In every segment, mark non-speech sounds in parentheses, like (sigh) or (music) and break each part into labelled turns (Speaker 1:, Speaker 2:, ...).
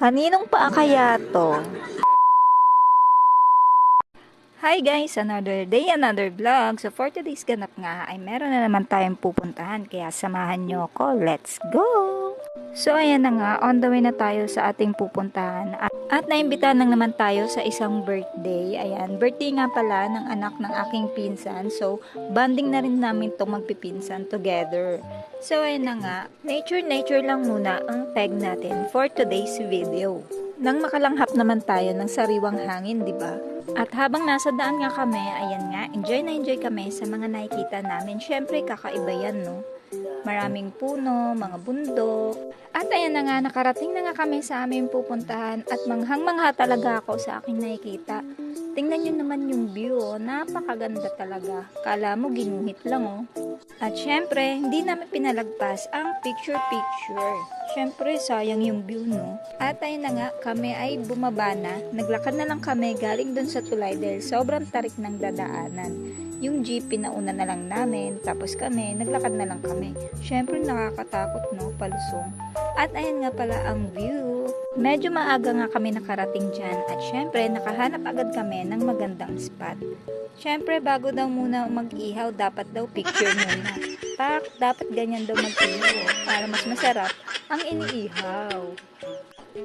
Speaker 1: Kaninong paa kaya to? Hi guys! Another day, another vlog. So for today's ganap nga ay meron na naman tayong pupuntahan kaya samahan nyo ako. Let's go! So ayan na nga, on the way na tayo sa ating pupuntahan. At, naimbitahan lang naman tayo sa isang birthday. Ayan, birthday nga pala ng anak ng aking pinsan. So bonding na rin namin itong magpipinsan together. So ayun na nga, nature-nature lang muna ang peg natin for today's video. Nang makalanghap naman tayo ng sariwang hangin, di ba? At habang nasa daan nga kami, ayan nga, enjoy na enjoy kami sa mga nakikita namin. Syempre, kakaiba yan, no? Maraming puno, mga bundok. At ayan na nga, nakarating na nga kami sa aming pupuntahan at manghang-mangha talaga ako sa aking nakikita. Tingnan nyo naman yung view, oh. napakaganda talaga. Kala mo ginuhit lang, oh. At syempre, hindi namin pinalagpas ang picture-picture. Syempre, sayang yung view, no? At ayun na nga, kami ay bumaba na. Naglakad na lang kami galing dun sa tulay dahil sobrang tarik ng dadaanan. Yung jeep, pinauna na lang namin. Tapos kami, naglakad na lang kami. Syempre, nakakatakot, no? Palusong. At ayun nga pala ang view. Medyo maaga nga kami nakarating dyan. At syempre, nakahanap agad kami ng magandang spot. Syempre, bago daw muna mag-ihaw, dapat daw picture muna. Pak, dapat ganyan daw mag-ihaw para mas masarap ang iniihaw.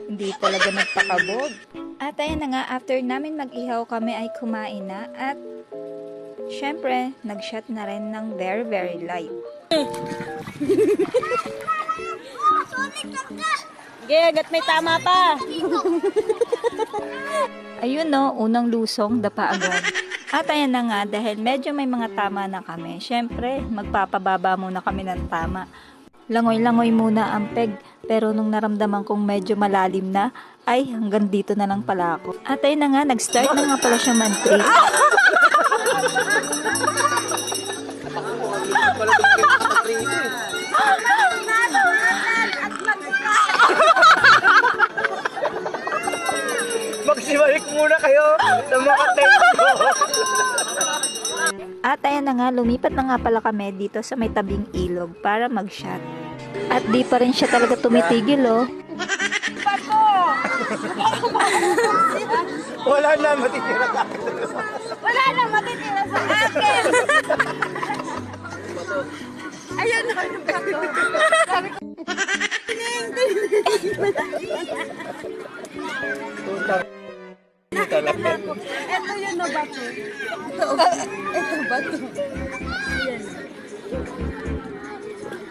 Speaker 1: Hindi talaga nagpakabog. At ayun na nga, after namin mag-ihaw, kami ay kumain na at syempre, nag-shot na rin ng very, very light. (laughs)
Speaker 2: gat may tama pa. (laughs)
Speaker 1: Ayun no, unang lusong, dapa agad. At ayan na nga, dahil medyo may mga tama na kami, syempre, magpapababa muna kami ng tama. Langoy-langoy muna ang peg, pero nung naramdaman kong medyo malalim na, ay hanggang dito na lang pala ako. At ayun na nga, nag-start na nga pala siya man-trip. (laughs)
Speaker 3: Magsibalik muna kayo sa mga tempo.
Speaker 1: At ayan na nga, lumipat na nga pala kami dito sa may tabing ilog para mag-shot. At di pa rin siya talaga tumitigil oh.
Speaker 3: Wala na, matitira ka.
Speaker 2: Wala na matitira sa akin. Eto yun na bato. Ito, ito bato. Ayan.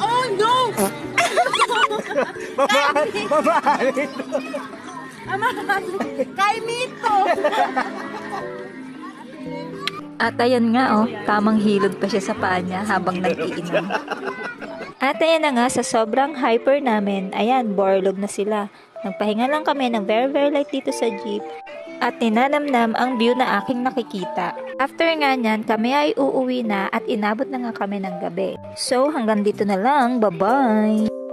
Speaker 2: Oh no!
Speaker 3: Mamahal, mamahal ito.
Speaker 2: Ama, kay Mito!
Speaker 1: At ayan nga oh, tamang hilod pa siya sa paa niya habang nag-iinom. At ayan na nga, sa sobrang hyper namin, ayan, borlog na sila. Nagpahinga lang kami ng very very light dito sa jeep at ninanamnam ang view na aking nakikita. After nga niyan, kami ay uuwi na at inabot na nga kami ng gabi. So hanggang dito na lang, bye-bye!